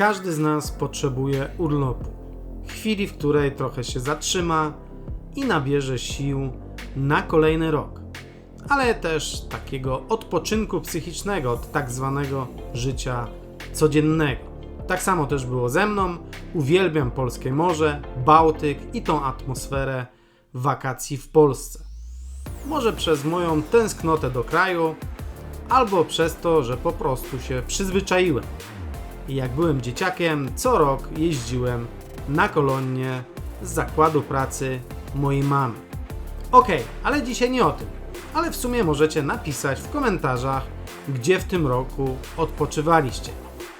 Każdy z nas potrzebuje urlopu. Chwili, w której trochę się zatrzyma i nabierze sił na kolejny rok. Ale też takiego odpoczynku psychicznego od tak zwanego życia codziennego. Tak samo też było ze mną. Uwielbiam polskie morze, Bałtyk i tą atmosferę wakacji w Polsce. Może przez moją tęsknotę do kraju, albo przez to, że po prostu się przyzwyczaiłem. I jak byłem dzieciakiem, co rok jeździłem na kolonie z zakładu pracy mojej mamy. Okej, ale dzisiaj nie o tym. Ale w sumie możecie napisać w komentarzach, gdzie w tym roku odpoczywaliście.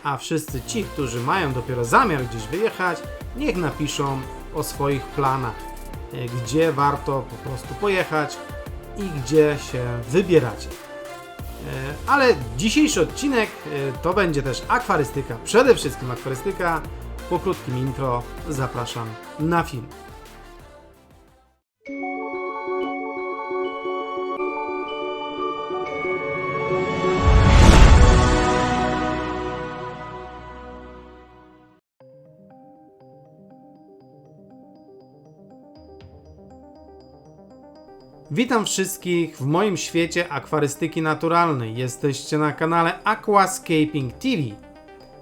A wszyscy ci, którzy mają dopiero zamiar gdzieś wyjechać, niech napiszą o swoich planach, gdzie warto po prostu pojechać i gdzie się wybieracie. E, Ale dzisiejszy odcinek e, to będzie też akwarystyka, przede wszystkim akwarystyka. Po krótkim intro zapraszam na film. Witam wszystkich w moim świecie akwarystyki naturalnej. Jesteście na kanale Aquascaping TV.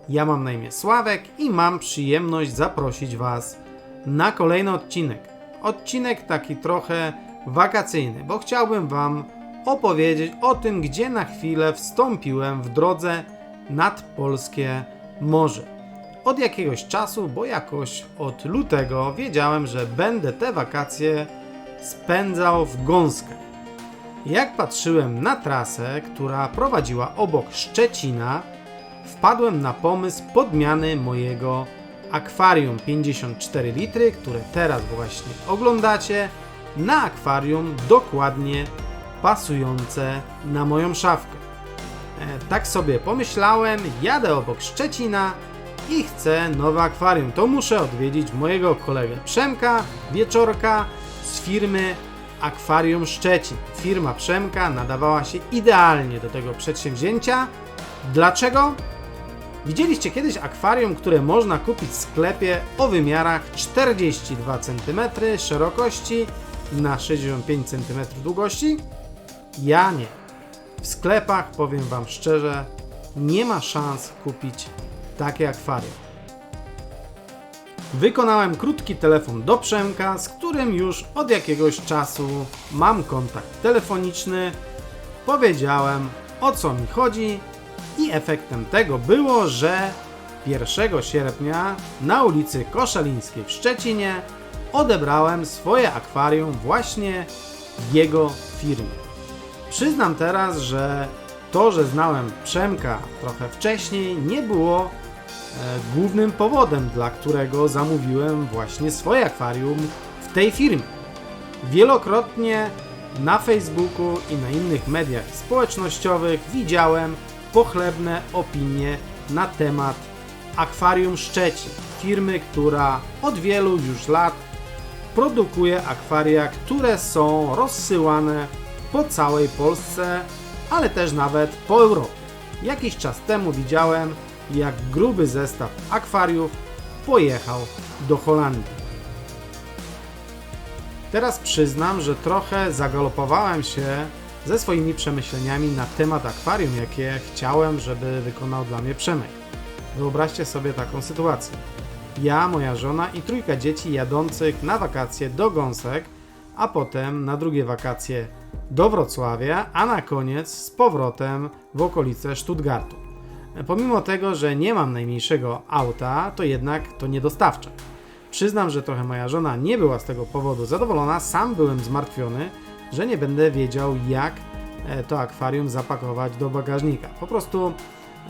Ja mam na imię Sławek i mam przyjemność zaprosić Was na kolejny odcinek. Odcinek taki trochę wakacyjny, bo chciałbym Wam opowiedzieć o tym, gdzie na chwilę wstąpiłem w drodze nad polskie morze. Od jakiegoś czasu, bo jakoś od lutego wiedziałem, że będę te wakacje spędzał w gąskach. Jak patrzyłem na trasę, która prowadziła obok Szczecina, wpadłem na pomysł podmiany mojego akwarium 54 litry, które teraz właśnie oglądacie, na akwarium dokładnie pasujące na moją szafkę. E, tak sobie pomyślałem, jadę obok Szczecina i chcę nowe akwarium. To muszę odwiedzić mojego kolegę Przemka, Wieczorka z firmy Akwarium Szczecin. Firma Przemka nadawała się idealnie do tego przedsięwzięcia. Dlaczego? Widzieliście kiedyś akwarium, które można kupić w sklepie o wymiarach 42 cm szerokości na 65 cm długości? Ja nie. W sklepach, powiem Wam szczerze, nie ma szans kupić takie akwarium. Wykonałem krótki telefon do Przemka, z którym już od jakiegoś czasu mam kontakt telefoniczny. Powiedziałem o co mi chodzi i efektem tego było, że 1 sierpnia na ulicy Koszalińskiej w Szczecinie odebrałem swoje akwarium właśnie w jego firmie. Przyznam teraz, że to, że znałem Przemka trochę wcześniej, nie było głównym powodem, dla którego zamówiłem właśnie swoje akwarium w tej firmie. Wielokrotnie na Facebooku i na innych mediach społecznościowych widziałem pochlebne opinie na temat Akwarium Szczecin, firmy, która od wielu już lat produkuje akwaria, które są rozsyłane po całej Polsce, ale też nawet po Europie. Jakiś czas temu widziałem, jak gruby zestaw akwariów pojechał do Holandii. Teraz przyznam, że trochę zagalopowałem się ze swoimi przemyśleniami na temat akwarium, jakie chciałem, żeby wykonał dla mnie Przemek. Wyobraźcie sobie taką sytuację. Ja, moja żona i trójka dzieci jadących na wakacje do Gąsek, a potem na drugie wakacje do Wrocławia, a na koniec z powrotem w okolice Stuttgartu. Pomimo tego, że nie mam najmniejszego auta, to jednak to niedostawcze. Przyznam, że trochę moja żona nie była z tego powodu zadowolona, sam byłem zmartwiony, że nie będę wiedział jak e, to akwarium zapakować do bagażnika. Po prostu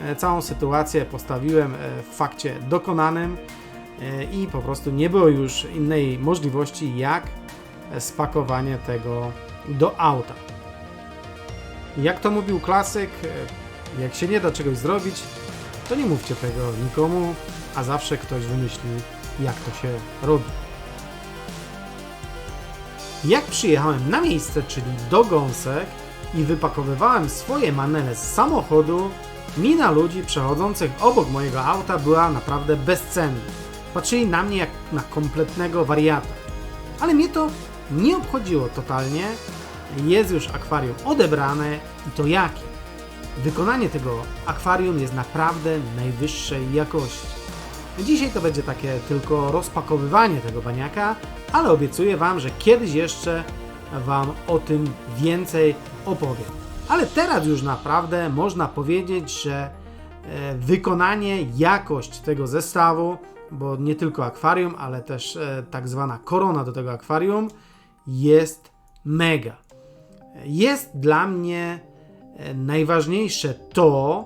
e, całą sytuację postawiłem e, w fakcie dokonanym i po prostu nie było już innej możliwości jak spakowanie tego do auta. Jak to mówił klasyk, jak się nie da czegoś zrobić, to nie mówcie tego nikomu, a zawsze ktoś wymyśli, jak to się robi. Jak przyjechałem na miejsce, czyli do Gąsek i wypakowywałem swoje manele z samochodu, Mina ludzi przechodzących obok mojego auta była naprawdę bezcenna. Patrzyli na mnie jak na kompletnego wariata. Ale mnie to nie obchodziło totalnie. Jest już akwarium odebrane i to jakie? Wykonanie tego akwarium jest naprawdę najwyższej jakości. Dzisiaj to będzie takie tylko rozpakowywanie tego baniaka, ale obiecuję Wam, że kiedyś jeszcze Wam o tym więcej opowiem. Ale teraz już naprawdę można powiedzieć, że e, wykonanie, jakość tego zestawu, bo nie tylko akwarium, ale też e, tak zwana korona do tego akwarium jest mega. Jest dla mnie najważniejsze to,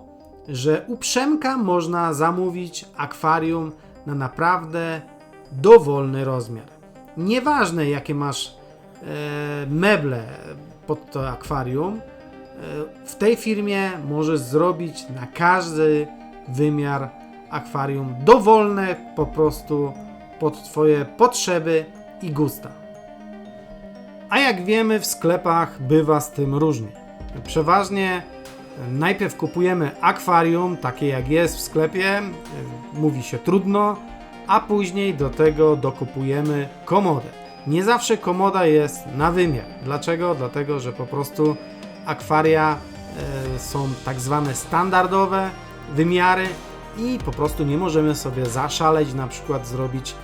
że u Przemka można zamówić akwarium na naprawdę dowolny rozmiar. Nieważne jakie masz e, meble pod to akwarium, e, w tej firmie możesz zrobić na każdy wymiar akwarium dowolne po prostu pod Twoje potrzeby i gusta. A jak wiemy, w sklepach bywa z tym różnie. Przeważnie najpierw kupujemy akwarium, takie jak jest w sklepie, y, mówi się trudno, a później do tego dokupujemy komodę. Nie zawsze komoda jest na wymiar. Dlaczego? Dlatego, że po prostu akwaria y, są tak zwane standardowe wymiary i po prostu nie możemy sobie zaszaleć, na przykład zrobić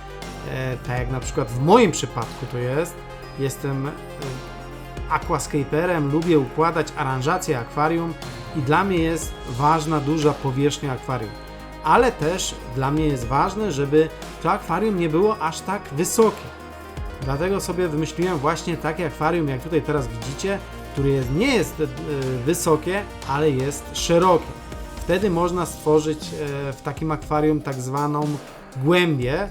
e, tak jak na przykład w moim przypadku to jest. Jestem e, aquascaperem, lubię układać aranżację akwarium i dla mnie jest ważna duża powierzchnia akwarium. Ale też dla mnie jest ważne, żeby to akwarium nie było aż tak wysokie. Dlatego sobie wymyśliłem właśnie takie akwarium, jak tutaj teraz widzicie, które jest, nie jest e, wysokie, ale jest szerokie. Wtedy można stworzyć e, w takim akwarium tak zwaną głębię,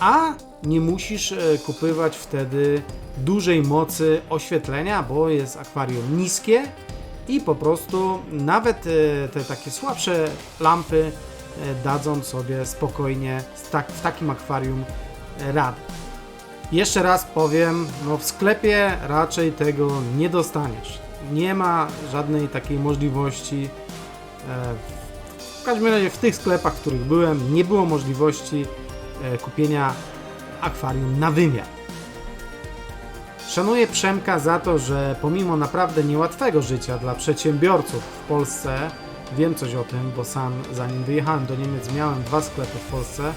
a nie musisz e, kupywać wtedy dużej mocy oświetlenia, bo jest akwarium niskie i po prostu nawet e, te takie słabsze lampy e, dadzą sobie spokojnie tak, w takim akwarium radę. Jeszcze raz powiem, no w sklepie raczej tego nie dostaniesz. Nie ma żadnej takiej możliwości. W każdym razie w tych sklepach, w których byłem, nie było możliwości kupienia akwarium na wymiar. Szanuję Przemka za to, że pomimo naprawdę niełatwego życia dla przedsiębiorców w Polsce, wiem coś o tym, bo sam zanim wyjechałem do Niemiec miałem dwa sklepy w Polsce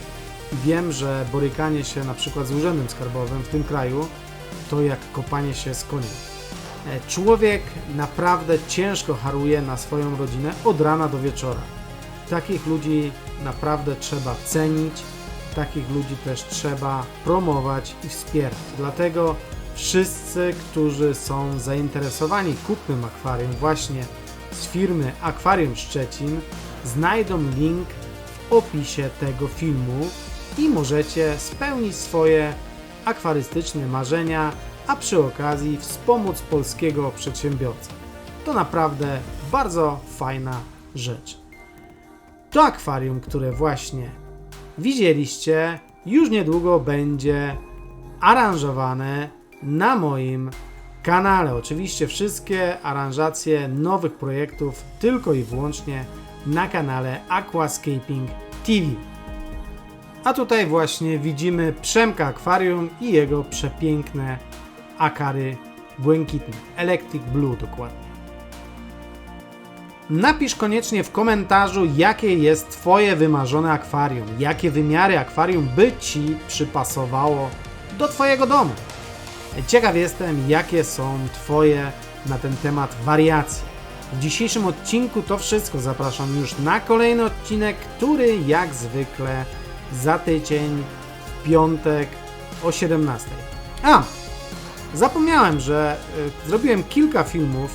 i wiem, że borykanie się na przykład z urzędem skarbowym w tym kraju to jak kopanie się z koniem. E, Człowiek naprawdę ciężko haruje na swoją rodzinę od rana do wieczora. Takich ludzi naprawdę trzeba cenić, takich ludzi też trzeba promować i wspierać. Dlatego wszyscy, którzy są zainteresowani kupnem akwarium właśnie z firmy Akwarium Szczecin, znajdą link w opisie tego filmu i możecie spełnić swoje akwarystyczne marzenia, a przy okazji wspomóc polskiego przedsiębiorcę. To naprawdę bardzo fajna rzecz. To akwarium, które właśnie widzieliście, już niedługo będzie aranżowane na moim kanale. Oczywiście wszystkie aranżacje nowych projektów tylko i wyłącznie na kanale Aquascaping TV. A tutaj właśnie widzimy Przemka Akwarium i jego przepiękne akary błękitne. Electric Blue dokładnie. Napisz koniecznie w komentarzu, jakie jest Twoje wymarzone akwarium, jakie wymiary akwarium by Ci przypasowało do Twojego domu. Ciekaw jestem, jakie są Twoje na ten temat wariacje. W dzisiejszym odcinku to wszystko. Zapraszam już na kolejny odcinek, który jak zwykle za tydzień w piątek o 17. A! Zapomniałem, że y, zrobiłem kilka filmów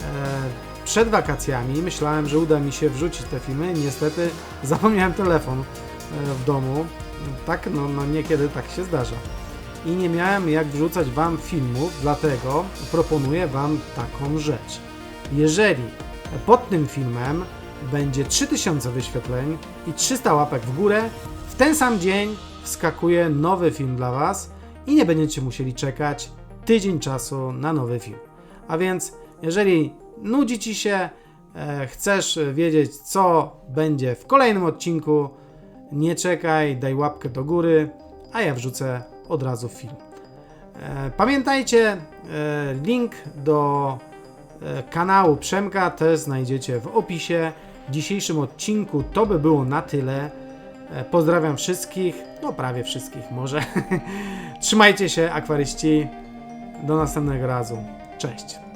e, przed wakacjami. Myślałem, że uda mi się wrzucić te filmy. Niestety zapomniałem telefon e, w domu. Tak, no, no niekiedy tak się zdarza. I nie miałem jak wrzucać Wam filmów, dlatego proponuję Wam taką rzecz. Jeżeli pod tym filmem będzie 3000 wyświetleń i 300 łapek w górę, w ten sam dzień wskakuje nowy film dla Was i nie będziecie musieli czekać tydzień czasu na nowy film. A więc, jeżeli nudzi Ci się, e, chcesz wiedzieć, co będzie w kolejnym odcinku, nie czekaj, daj łapkę do góry, a ja wrzucę od razu film. E, Pamiętajcie, e, link do kanału Przemka też znajdziecie w opisie. W dzisiejszym odcinku to by było na tyle. Pozdrawiam wszystkich, no prawie wszystkich może. Trzymajcie się, akwaryści. Do następnego razu. Cześć.